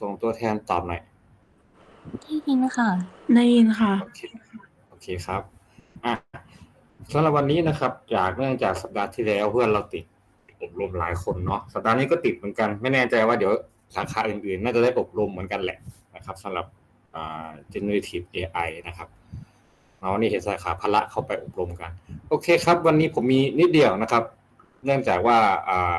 ส่งตัวแทนตอบหน่อย ได้ยินค่ะ ได้ยินค่ะ โอเคโอเคครับอะสำหรับวันนี้นะครับ จากเนื่องจากสัปดาห์ที่แล้วเพื่อนเราติดอบรมหลายคนเนาะสัปดาห์นี้ก็ติดเหมือนกัน ไม่แน่ใจว่าเดี๋ยวสาขาอื่นๆ น่าจะได้อบรมเหมือนกันแหละนะครับสำหรับอ่า generative AI นะครับเนาะนี่เห็นสาขาพละเข้าไปอบรมกัน โอเคครับ วันนี้ผมมีนิดเดียวนะครับ เนื่องจากว่าอ่า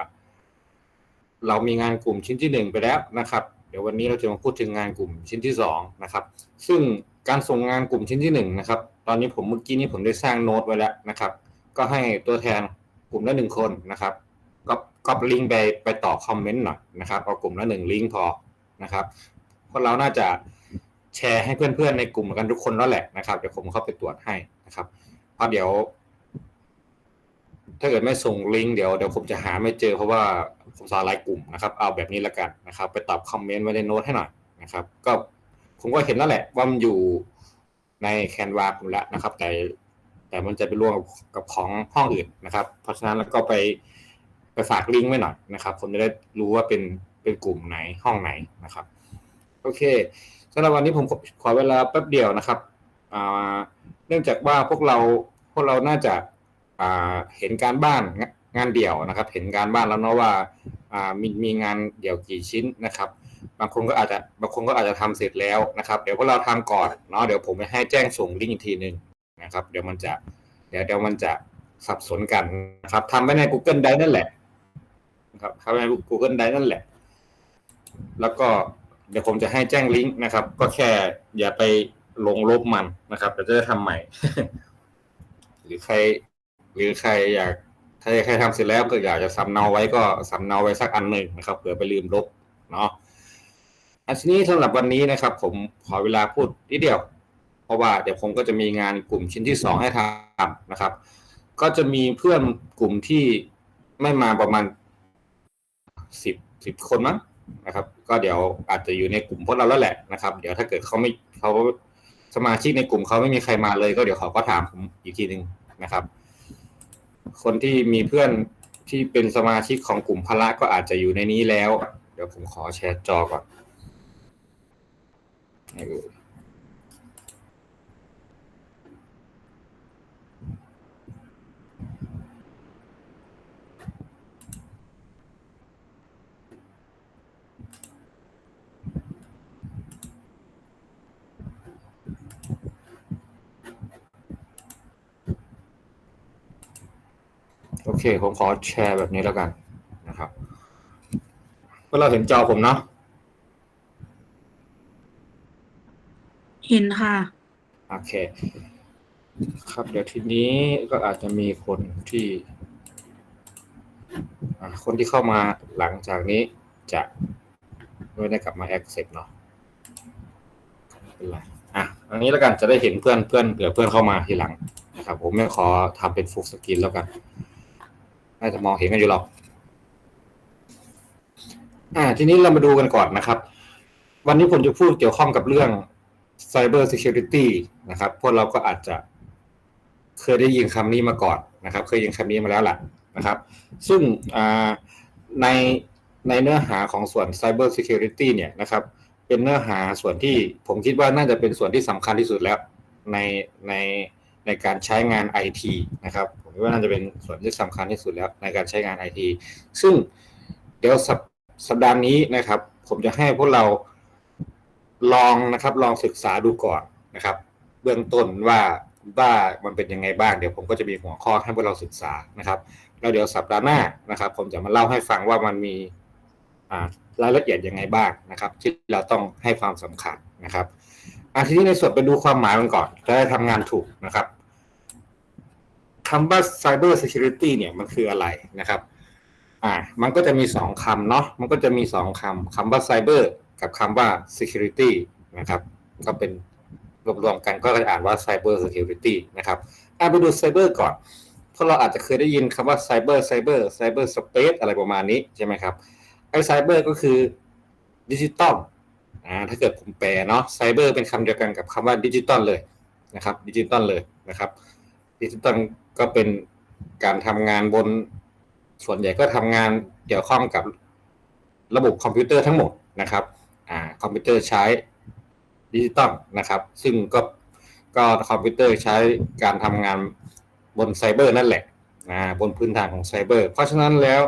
เรามีงานกลุ่มชิ้นที่หนึ่งไปแล้วนะครับ เดี๋ยววันนี้เราจะมาพูดถึงงานกลุ่มชิ้นที่สองนะครับ ซึ่งการส่งงานกลุ่มชิ้นที่หนึ่งนะครับ ตอนนี้ผมเมื่อกี้นี้ผมได้สร้างโน้ตไว้แล้วนะครับ ก็ให้ตัวแทนกลุ่มละหนึ่งคนนะครับก็ก็ลิงก์ไปไปต่อคอมเมนต์หน่อยนะครับเอากลุ่มละหนึ่งลิงก์พอนะครับเพราะเราน่าจะแชร์ให้เพื่อนๆในกลุ่มกันทุกคนแล้วแหละนะครับเดี๋ยวผมเข้าไปตรวจให้นะครับเพราะเดี๋ยว ถ้าเกิดไม่ส่งลิงก์เดี๋ยวเดี๋ยวผมจะหาไม่เจอเพราะว่าผมสาหลายกลุ่มนะครับ เอาแบบนี้ละกันนะครับ ไปตอบคอมเมนต์ไว้ในโน้ตให้หน่อยนะครับ ก็ผมก็เห็นแล้วแหละว่ามันอยู่ในแคนวาผมแล้วนะครับ แต่แต่มันจะไปร่วมกับของห้องอื่นนะครับ เพราะฉะนั้นแล้วก็ไปไปฝากลิงก์ไว้หน่อยนะครับ ผมจะได้รู้ว่าเป็นเป็นกลุ่มไหนห้องไหนนะครับ โอเคสำหรับวันนี้ผมขอเวลาแป๊บเดียวนะครับเนื่องจากว่าพวกเราพวกเราน่าจะ เห็นการบ้านงานเดี่ยวนะครับ เห็นการบ้านแล้วเนาะว่ามีมีงานเดี่ยวกี่ชิ้นนะครับ บางคนก็อาจจะบางคนก็อาจจะทำเสร็จแล้วนะครับ เดี๋ยวพวกเราทำก่อนเนาะเดี๋ยวผมจะให้แจ้งส่งลิงก์อีกทีหนึ่งนะครับ เดี๋ยวมันจะเดี๋ยวเดี๋ยวมันจะสับสนกันนะครับทำไว้ใน Google Drive นั่นแหละนะครับทำไว้ใน Google Drive นั่นแหละ แล้วก็เดี๋ยวผมจะให้แจ้งลิงก์นะครับ ก็แค่อย่าไปลงลบมันนะครับเดี๋ยวจะได้ทำใหม่ หรือใคร หรือใครอยากถ้าใครทำเสร็จแล้วก็อยากจะสำเนาไว้ก็สำเนาไว้สักอันหนึ่งนะครับเผื่อไปลืมลบเนาะอันนี้สำหรับวันนี้นะครับ ผมขอเวลาพูดนิดเดียว เพราะว่าเดี๋ยวผมก็จะมีงานกลุ่มชิ้นที่สองให้ทำนะครับ ก็จะมีเพื่อนกลุ่มที่ไม่มาประมาณสิบสิบคนมั้งนะครับ ก็เดี๋ยวอาจจะอยู่ในกลุ่มพวกเราแล้วแหละนะครับ เดี๋ยวถ้าเกิดเขาไม่เขาสมาชิกในกลุ่มเขาไม่มีใครมาเลย ก็เดี๋ยวเขาก็ถามผมอีกทีหนึ่งนะครับ คนที่มีเพื่อนที่เป็นสมาชิกของกลุ่มพละก็อาจจะอยู่ในนี้แล้ว เดี๋ยวผมขอแชร์จอก่อน เค ผมขอแชร์แบบนี้แล้วกันนะครับเมื่อเราเห็นจอผมเนาะเห็นค่ะ โอเค ครับ เดี๋ยวทีนี้ก็อาจจะมีคนที่อ่าคนที่เข้ามาหลังจากนี้จะไม่ได้กลับมา accept เนาะไม่เป็นไรอะอันนี้แล้วกันจะได้เห็นเพื่อนเพื่อนเผื่อเพื่อนเข้ามาทีหลังนะครับ ผมไม่ขอทำเป็นฟุกสกินแล้วกัน น่าจะมองเห็นกันอยู่หรอกอ่า ทีนี้เรามาดูกันก่อนนะครับ วันนี้ผมจะพูดเกี่ยวข้องกับเรื่อง Cyber Security นะครับ พวกเราก็อาจจะเคยได้ยินคำนี้มาก่อนนะครับ เคยยินคำนี้มาแล้วแหละนะครับ ซึ่งอ่าในในเนื้อหาของส่วน Cyber Security เนี่ยนะครับ เป็นเนื้อหาส่วนที่ผมคิดว่าน่าจะเป็นส่วนที่สำคัญที่สุดแล้วในใน ในการใช้งาน IT นะครับผมคิดว่าน่าจะเป็นส่วนที่สำคัญที่สุดแล้วในการใช้งาน IT ซึ่งเดี๋ยวสัปสัปดาห์นี้นะครับ ผมจะให้พวกเราลองนะครับ ลองศึกษาดูก่อนนะครับ เบื้องต้นว่าว่ามันเป็นยังไงบ้างเดี๋ยวผมก็จะมีหัวข้อให้พวกเราศึกษานะครับแล้วเดี๋ยวสัปดาห์หน้านะครับ ผมจะมาเล่าให้ฟังว่ามันมีรายละเอียดยังไงบ้างนะครับ ที่เราต้องให้ความสำคัญนะครับ อันทีนี้ในส่วนไปดูความหมายมันก่อนจะได้ทำงานถูกนะครับคำว่า Cyber Security เนี่ยมันคืออะไรนะครับ อ่า มันก็จะมีสองคำเนาะ มันก็จะมีสองคำคำว่า Cyber กับคำว่า Security นะครับ ก็เป็นรวมๆกันก็จะอ่านว่า Cyber Security นะครับอ่าไปดู Cyber ก่อน เพราะเราอาจจะเคยได้ยินคำว่า Cyber Cyber Cyber Space อะไรประมาณนี้ใช่ไหมครับ ไอ้ Cyber ก็คือดิจิตอล อ่าถ้าเกิดผมแปลเนาะ Cyber เป็นคำเดียวกันกับคำว่าดิจิตอลเลยนะครับดิจิตอลเลยนะครับดิจิตอลก็เป็นการทำงานบนส่วนใหญ่ก็ทำงานเกี่ยวข้องกับระบบคอมพิวเตอร์ทั้งหมดนะครับอ่าคอมพิวเตอร์ใช้ดิจิตอลนะครับ ซึ่งก็ก็คอมพิวเตอร์ใช้การทำงานบนไซเบอร์นั่นแหละบนพื้นฐานของไซเบอร์ เพราะฉะนั้นแล้ว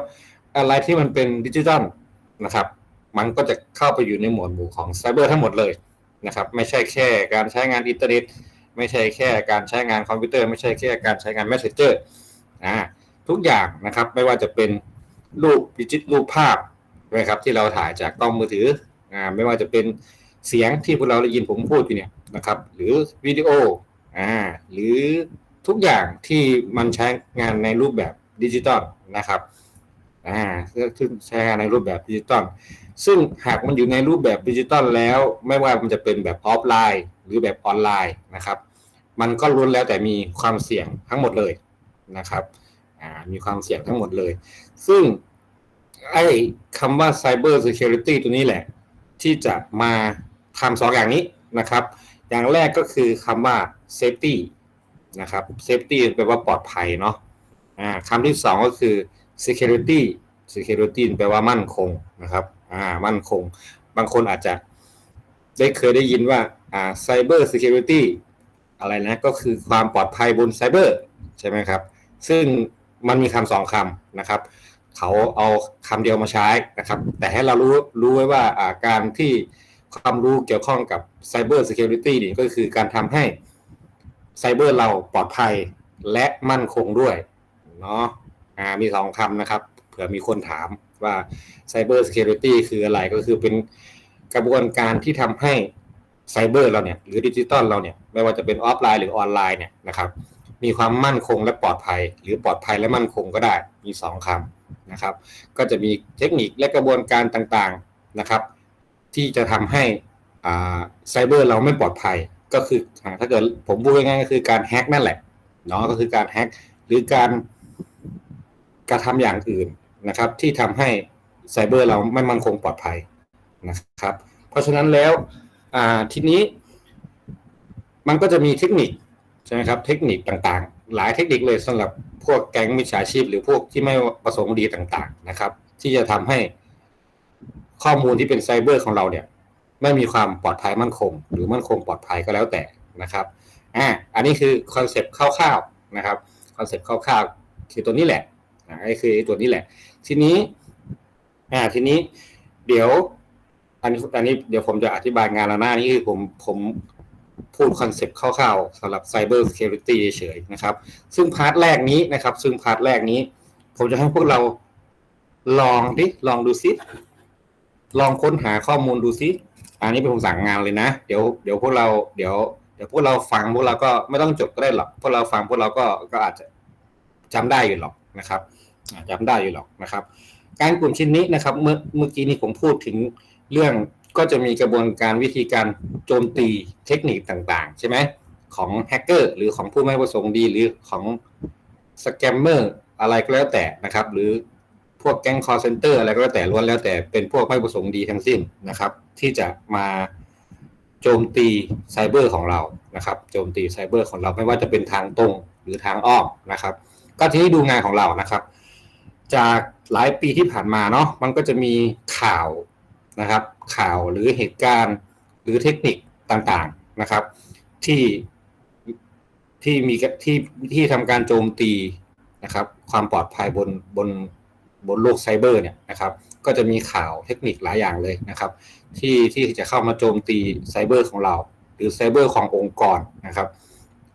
อะไรที่มันเป็นดิจิตอลนะครับ มันก็จะเข้าไปอยู่ในหมวดหมู่ของไซเบอร์ทั้งหมดเลยนะครับ ไม่ใช่แค่การใช้งานอินเทอร์เน็ตไม่ใช่แค่การใช้งานคอมพิวเตอร์ ไม่ใช่แค่การใช้งาน Messenger อ่าทุกอย่างนะครับไม่ว่าจะเป็นรูปดิจิตรูปภาพนะครับที่เราถ่ายจากกล้องมือถืออ่าไม่ว่าจะเป็นเสียงที่พวกเราได้ยินผมพูดอยู่เนี่ยนะครับ หรือวิดีโออ่าหรือทุกอย่างที่มันใช้งานในรูปแบบดิจิตอลนะครับอ่าซึ่งใช้งานในรูปแบบดิจิตอล ซึ่งหากมันอยู่ในรูปแบบดิจิตอลแล้ว ไม่ว่ามันจะเป็นแบบออฟไลน์ หรือแบบออนไลน์นะครับ มันก็ล้วนแล้วแต่มีความเสี่ยงทั้งหมดเลยนะครับมีความเสี่ยงทั้งหมดเลย ซึ่งไอ้คำว่า Cyber Security ตัวนี้แหละ ที่จะมาทำสองอย่างนี้นะครับ อย่างแรกก็คือคำว่า Safety นะครับ Safety แปลว่าปลอดภัยเนาะอ่าคำที่สองก็คือ Security Security แปลว่ามั่นคงนะครับ อ่า มั่นคง บางคนอาจจะได้เคยได้ยินว่า อ่า Cyber Security อะไรนะ ก็คือความปลอดภัยบนไซเบอร์ใช่ไหมครับ ซึ่งมันมีคำสองคำนะครับ เขาเอาคำเดียวมาใช้นะครับ แต่ให้เรารู้รู้ไว้ว่าอ่าการที่ความรู้เกี่ยวข้องกับ Cyber Security นี่ก็คือการทำให้ไซเบอร์เราปลอดภัยและมั่นคงด้วยเนาะอ่ามีสองคำนะครับ เผื่อมีคนถามว่า Cyber Security คืออะไรก็คือเป็นกระบวนการที่ทำให้ไซเบอร์เราเนี่ยหรือดิจิตอลเราเนี่ยไม่ว่าจะเป็นออฟไลน์หรือออนไลน์เนี่ยนะครับมีความมั่นคงและปลอดภัย หรือปลอดภัยและมั่นคงก็ได้มีสองคำนะครับ ก็จะมีเทคนิคและกระบวนการต่างๆนะครับ ที่จะทำให้ไซเบอร์เราไม่ปลอดภัยก็คือถ้าเกิดผมพูดง่ายๆก็คือการแฮ็กนั่นแหละเนาะก็คือการแฮ็กหรือการกระทำอย่างอื่น นะครับ ที่ทำให้ไซเบอร์เราไม่มั่นคงปลอดภัยนะครับ เพราะฉะนั้นแล้วทีนี้มันก็จะมีเทคนิคใช่ไหมครับ เทคนิคต่างๆ หลายเทคนิคเลยสำหรับพวกแก๊งมิจฉาชีพ หรือพวกที่ไม่ประสงค์ดีต่าง ๆ นะครับ ที่จะทำให้ข้อมูลที่เป็นไซเบอร์ของเราเนี่ย ไม่มีความปลอดภัยมั่นคง หรือมั่นคงปลอดภัยก็แล้วแต่นะครับอ่าอันนี้คือคอนเซปต์คร่าวๆนะครับคอนเซปต์คร่าวๆคือตัวนี้แหละอ่าคือตัวนี้แหละ ทีนี้ อ่า ทีนี้ เดี๋ยว อันนี้อันนี้เดี๋ยวผมจะอธิบายงานละหน้านี่คือผมผมพูดคอนเซปต์คร่าวๆสำหรับ Cyber Security เฉยๆนะครับ ซึ่งพาร์ทแรกนี้นะครับ ซึ่งพาร์ทแรกนี้ ผมจะให้พวกเราลองดิลองดูซิลองค้นหาข้อมูลดูซิอันนี้เป็นผมสั่งงานเลยนะ เดี๋ยวเดี๋ยวพวกเราเดี๋ยวเดี๋ยวพวกเราฟังพวกเราก็ไม่ต้องจดก็ได้หรอกพวกเราฟังพวกเราก็ก็อาจจะจำได้อยู่หรอกนะครับ จำได้อยู่หรอกนะครับ การกลุ่มชิ้นนี้นะครับ เมื่อเมื่อกี้นี้ผมพูดถึงเรื่องก็จะมีกระบวนการวิธีการโจมตีเทคนิคต่าง ๆ ใช่ไหมของแฮกเกอร์หรือของผู้ไม่ประสงค์ดีหรือของสแกมเมอร์อะไรก็แล้วแต่นะครับ หรือพวกแก๊งคอร์เซนเตอร์อะไรก็แล้วแต่ล้วนแล้วแต่เป็นพวกไม่ประสงค์ดีทั้งสิ้นนะครับ ที่จะมาโจมตีไซเบอร์ของเรานะครับ โจมตีไซเบอร์ของเราไม่ว่าจะเป็นทางตรงหรือทางอ้อมนะครับ ก็ทีนี้ดูงานของเรานะครับ จากหลายปีที่ผ่านมาเนาะมันก็จะมีข่าวนะครับ ข่าวหรือเหตุการณ์หรือเทคนิคต่างๆนะครับ ที่ที่มีที่ที่ทำการโจมตีนะครับ ความปลอดภัยบนบนบนโลกไซเบอร์เนี่ยนะครับ ก็จะมีข่าวเทคนิคหลายอย่างเลยนะครับ ที่ที่จะเข้ามาโจมตีไซเบอร์ของเรา หรือไซเบอร์ขององค์กรนะครับ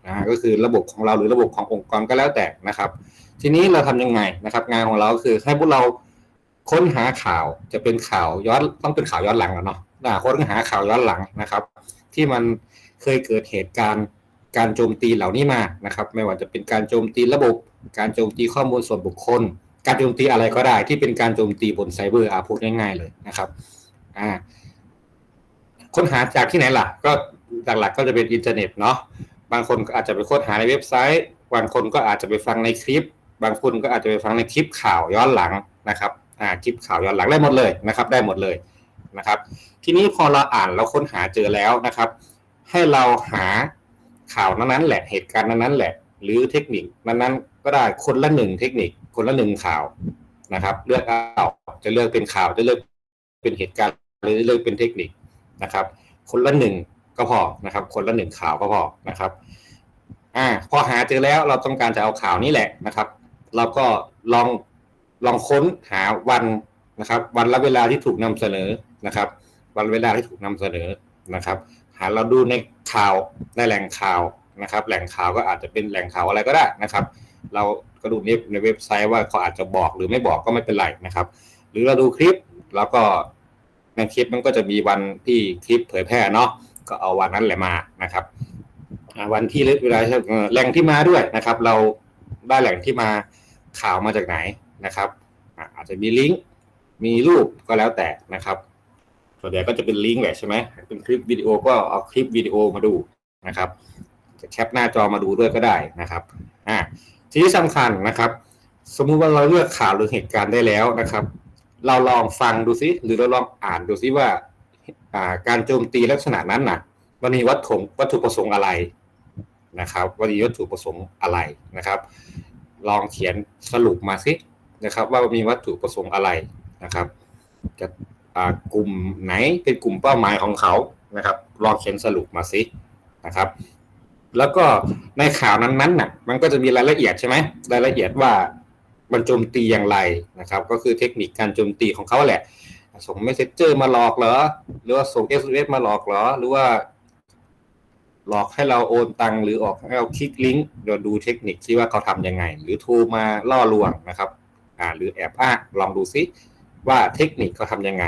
อ่าก็คือระบบของเราหรือระบบขององค์กรก็แล้วแต่นะครับ ทีนี้เราทำยังไงนะครับ งานของเราคือให้พวกเราค้นหาข่าวจะเป็นข่าวย้อนต้องเป็นข่าวย้อนหลังแล้วเนาะค้นหาข่าวย้อนหลังนะครับ ที่มันเคยเกิดเหตุการณ์การโจมตีเหล่านี้มานะครับ ไม่ว่าจะเป็นการโจมตีระบบ การโจมตีข้อมูลส่วนบุคคล การโจมตีอะไรก็ได้ ที่เป็นการโจมตีบนไซเบอร์อาพูดง่ายๆเลยนะครับอ่าค้นหาจากที่ไหนล่ะ ก็หลักๆก็จะเป็นอินเทอร์เน็ตเนาะบางคนอาจจะไปค้นหาในเว็บไซต์ บางคนก็อาจจะไปฟังในคลิป บางคนก็อาจจะไปฟังในคลิปข่าวย้อนหลังนะครับอ่าคลิปข่าวย้อนหลังได้หมดเลยนะครับ ได้หมดเลยนะครับ ทีนี้พอเราอ่านเราค้นหาเจอแล้วนะครับ ให้เราหาข่าวนั้นๆแหละเหตุการณ์นั้นๆแหละ หรือเทคนิคนั้นๆ ก็ได้คนละหนึ่งเทคนิคคนละหนึ่งข่าวนะครับ เลือกเอาจะเลือกเป็นข่าวจะเลือกเป็นเหตุการณ์หรือเลือกเป็นเทคนิคนะครับ คนละหนึ่งก็พอนะครับ คนละหนึ่งข่าวก็พอนะครับอ่าพอหาเจอแล้วเราต้องการจะเอาข่าวนี้แหละนะครับ เราก็ลองลองค้นหาวันนะครับ วันและเวลาที่ถูกนำเสนอนะครับ วันเวลาที่ถูกนำเสนอนะครับ หาเราดูในข่าวในแหล่งข่าวนะครับ แหล่งข่าวก็อาจจะเป็นแหล่งข่าวอะไรก็ได้นะครับ เราก็ดูในในเว็บไซต์ว่าเขาอาจจะบอกหรือไม่บอกก็ไม่เป็นไรนะครับ หรือเราดูคลิปแล้วก็ในคลิปมันก็จะมีวันที่คลิปเผยแพร่เนาะก็เอาวันนั้นแหละมานะครับวันที่เวลาเอ่อแหล่งที่มาด้วยนะครับ เรา ได้แหล่งที่มาข่าวมาจากไหนนะครับอาจจะมีลิงก์มีรูปก็แล้วแต่นะครับส่วนใหญ่ก็จะเป็นลิงก์แหละใช่ไหมเป็นคลิปวิดีโอก็เอาคลิปวิดีโอมาดูนะครับจะแคปหน้าจอมาดูด้วยก็ได้นะครับอ่าทีนี้สำคัญนะครับ สมมุติว่าเราเลือกข่าวหรือเหตุการณ์ได้แล้วนะครับ เราลองฟังดูซิหรือเราลองอ่านดูซิว่าการโจมตีลักษณะนั้นน่ะมันมีวัตถุวัตถุประสงค์อะไร นะครับว่ามีวัตถุประสงค์อะไรนะครับ ลองเขียนสรุปมาซินะครับ ว่ามีวัตถุประสงค์อะไรนะครับจะกลุ่มไหนเป็นกลุ่มเป้าหมายของเขานะครับ ลองเขียนสรุปมาซินะครับ แล้วก็ในข่าวนั้นๆน่ะมันก็จะมีรายละเอียดใช่ไหมรายละเอียดว่ามันโจมตีอย่างไรนะครับ ก็คือเทคนิคการโจมตีของเขาแหละ ส่งเมสเซจเจอร์มาหลอกเหรอ หรือว่าส่ง SMS มาหลอกเหรอ หรือว่า หลอกให้เราโอนตังหรือออกให้เราคลิกลิงก์เดี๋ยวดูเทคนิคที่ว่าเขาทำยังไง หรือโทรมาล่อลวงนะครับอ่าหรือแอบอ้างลองดูซิว่าเทคนิคเขาทำยังไง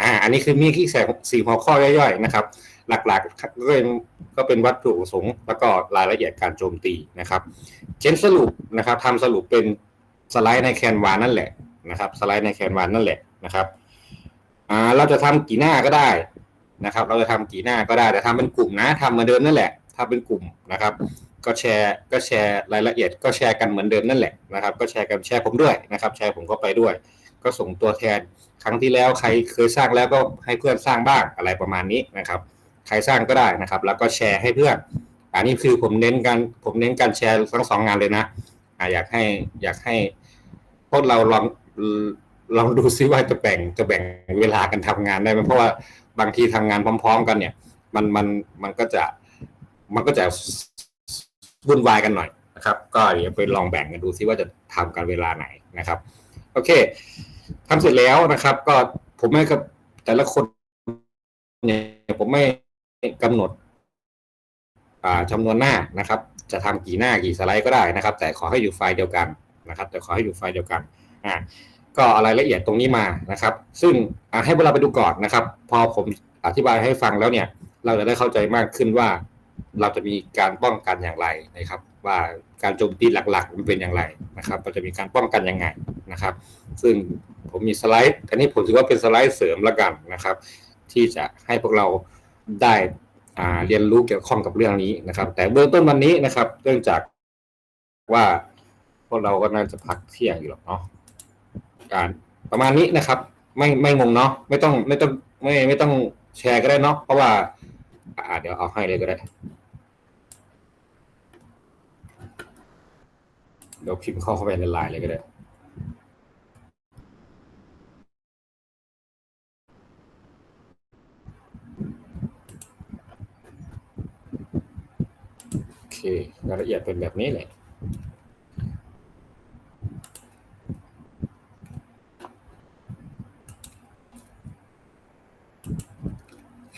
อ่าอันนี้คือมีที่สี่หัวข้อย่อยๆนะครับ หลักๆก็เป็นก็เป็นวัตถุประสงค์แล้วก็รายละเอียดการโจมตีนะครับเช่นสรุปนะครับทำสรุปเป็นสไลด์ในแคนวานั่นแหละนะครับ สไลด์ในแคนวานั่นแหละนะครับอ่าเราจะทำกี่หน้าก็ได้ นะครับ เราจะทำกี่หน้าก็ได้แต่ทำเป็นกลุ่มนะทำเหมือนเดิมนั่นแหละถ้าเป็นกลุ่มนะครับ ก็แชร์ก็แชร์รายละเอียด ก็แชร์กันเหมือนเดิมนั่นแหละนะครับ ก็แชร์กันแชร์ผมด้วยนะครับ แชร์ผมก็ไปด้วย ก็ส่งตัวแทนครั้งที่แล้วใครเคยสร้างแล้วก็ให้เพื่อนสร้างบ้างอะไรประมาณนี้นะครับ ใครสร้างก็ได้นะครับ แล้วก็แชร์ให้เพื่อนอันนี้คือผมเน้นการผมเน้นการแชร์ทั้งสองงานเลยนะอ่าอยากให้อยากให้พวกเราลองลองดูซิว่าจะแบ่งจะแบ่งเวลากันทำงานได้ไหมเพราะว่า บางทีทำงานพร้อม ๆ กันเนี่ย มันมันมันก็จะมันก็จะวุ่นวายกันหน่อยนะครับ ก็เดี๋ยวไปลองแบ่งกันดูซิว่าจะทำกันเวลาไหนนะครับ โอเคทำเสร็จแล้วนะครับ ก็ผมให้กับแต่ละคนเนี่ยผมไม่กำหนดอ่าจำนวนหน้านะครับ จะทำกี่หน้ากี่สไลด์ก็ได้นะครับ แต่ขอให้อยู่ไฟล์เดียวกันนะครับ แต่ขอให้อยู่ไฟล์เดียวกันอ่า ก็เอารายละเอียดตรงนี้มานะครับ ซึ่งให้เวลาไปดูก่อนนะครับ พอผมอธิบายให้ฟังแล้วเนี่ย เราจะได้เข้าใจมากขึ้นว่า เราจะมีการป้องกันอย่างไรนะครับ ว่าการโจมตีหลักๆ มันเป็นอย่างไรนะครับเราจะมีการป้องกันยังไงนะครับ ซึ่งผมมีสไลด์อันนี้ผมถือว่าเป็นสไลด์เสริมละกันนะครับ ที่จะให้พวกเราได้เรียนรู้เกี่ยวข้องกับเรื่องนี้นะครับ แต่เบื้องต้นวันนี้นะครับ เนื่องจากว่าพวกเราก็น่าจะพักเที่ยงอยู่หรอกเนาะ การประมาณนี้นะครับ ไม่ไม่งงเนาะไม่ต้องไม่ต้องไม่ไม่ต้องแชร์ก็ได้เนาะเพราะว่า อ่า เดี๋ยวเอาให้เลยก็ได้เดี๋ยวพิมพ์เข้าเข้าไปในไลน์เลยก็ได้โอเครายละเอียดเป็นแบบนี้เลย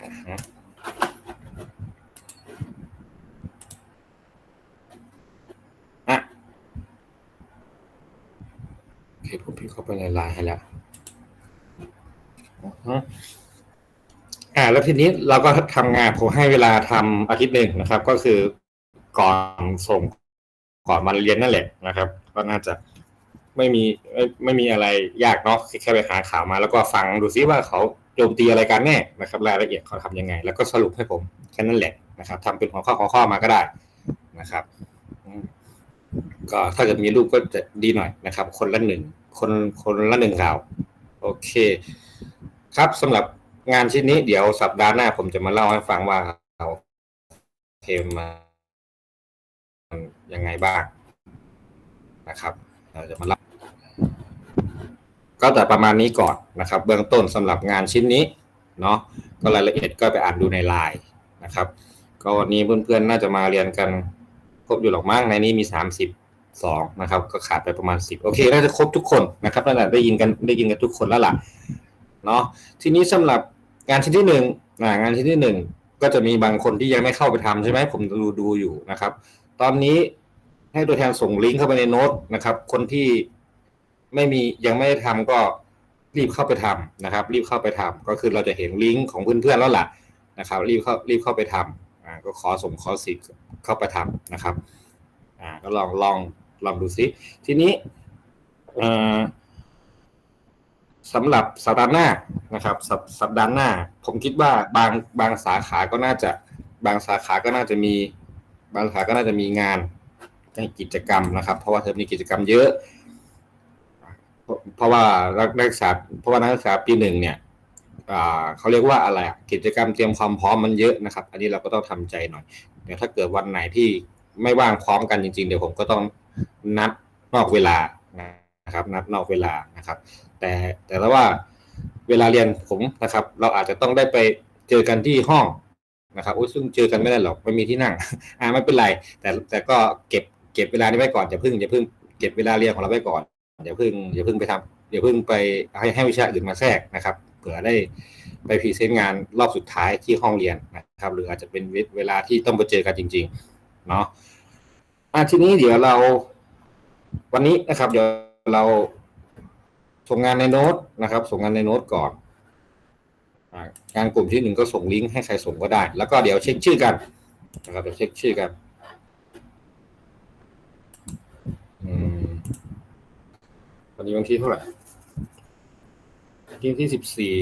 อ่าฮะอะโอเคผมพิมพ์เข้าไป ในไลน์ให้แล้วอือฮึอ่า แล้วทีนี้เราก็ทำงานผมให้เวลาทำอาทิตย์หนึ่งนะครับ ก็คือก่อนส่งก่อนมาเรียนนั่นแหละนะครับ ก็น่าจะไม่มีไม่ไม่มีอะไรยากเนาะแค่ไปหาข่าวมา แล้วก็ฟังดูซิว่าเขาโจมตีอะไรกันแน่นะครับ รายละเอียดเขาทำยังไง แล้วก็สรุปให้ผมแค่นั้นแหละนะครับทำเป็นหัวข้อหัวข้อมาก็ได้นะครับอืมก็ถ้าเกิดมีรูปก็จะดีหน่อยนะครับ คนละหนึ่ง คนคนละหนึ่งข่าว โอเค ครับสำหรับงานชิ้นนี้เดี๋ยวสัปดาห์หน้าผมจะมาเล่าให้ฟังว่าเราเทมมายังไงบ้างนะครับ เราจะมาเล่าก็แต่ประมาณนี้ก่อนนะครับ เบื้องต้นสำหรับงานชิ้นนี้เนาะก็รายละเอียดก็ไปอ่านดูในไลน์นะครับ ก็วันนี้เพื่อนๆน่าจะมาเรียนกันครบอยู่หรอกมั้งในนี้มีสามสิบ สองนะครับ ก็ขาดไปประมาณสิบโอเคน่าจะครบทุกคนนะครับน่าจะได้ยินกันได้ยินกันทุกคนแล้วล่ะเนาะทีนี้สำหรับงานชิ้นที่หนึ่งงานชิ้นที่หนึ่งก็จะมีบางคนที่ยังไม่เข้าไปทำใช่ไหมผมดูดูอยู่นะครับ ตอนนี้ให้ตัวแทนส่งลิงก์เข้าไปในโน้ตนะครับ คนที่ไม่มียังไม่ได้ทำก็รีบเข้าไปทำนะครับ รีบเข้าไปทำก็คือเราจะเห็นลิงก์ของเพื่อนๆแล้วล่ะนะครับ รีบเข้ารีบเข้าไปทำอ่าก็ขอส่งขอสิทธิ์เข้าไปทำนะครับอ่าก็ลองลอง ลองดูซิ ทีนี้สำหรับสัปดาห์หน้านะครับสัปสัปดาห์หน้า ผมคิดว่าบางบางสาขาก็น่าจะ บางสาขาก็น่าจะมี บางสาขาก็น่าจะมีงานในกิจกรรมนะครับ เพราะว่าเทอมนี้กิจกรรมเยอะ เพราะว่านักศึกษาเพราะว่านักศึกษาปีหนึ่งเนี่ยเขาเรียกว่าอะไรกิจกรรมเตรียมความพร้อมมันเยอะนะครับ อันนี้เราก็ต้องทำใจหน่อยเดี๋ยวถ้าเกิดวันไหนที่ไม่ว่างพร้อมกันจริงๆ เดี๋ยวผมก็ต้อง นัดนอกเวลานะครับ นัดนอกเวลานะครับ แต่แต่ว่าเวลาเรียนผมนะครับ เราอาจจะต้องได้ไปเจอกันที่ห้องนะครับโอ้ซึ่งเจอกันไม่ได้หรอกไม่มีที่นั่ง อ่าไม่เป็นไร แต่แต่ก็เก็บเก็บเวลานี้ไว้ก่อนอย่าเพิ่งอย่าเพิ่งเก็บเวลาเรียนของเราไว้ก่อนอย่าเพิ่งอย่าเพิ่งไปทำอย่าเพิ่งไปให้ให้วิชาอื่นมาแทรกนะครับเผื่อได้ไปพรีเซนต์งานรอบสุดท้ายที่ห้องเรียนนะครับ หรืออาจจะเป็นเวลาที่ต้องไปเจอกันจริง ๆ เนาะ อะทีนี้เดี๋ยวเรา วันนี้นะครับ เดี๋ยวเราส่งงานในโน้ตนะครับ ส่งงานในโน้ตก่อนงานกลุ่มที่หนึ่งก็ส่งลิงก์ให้ใครส่งก็ได้ แล้วก็เดี๋ยวเช็คชื่อกันนะครับเดี๋ยวเช็คชื่อกันอืมวันนี้วันที่เท่าไหร่วันที่ที่สิบสี่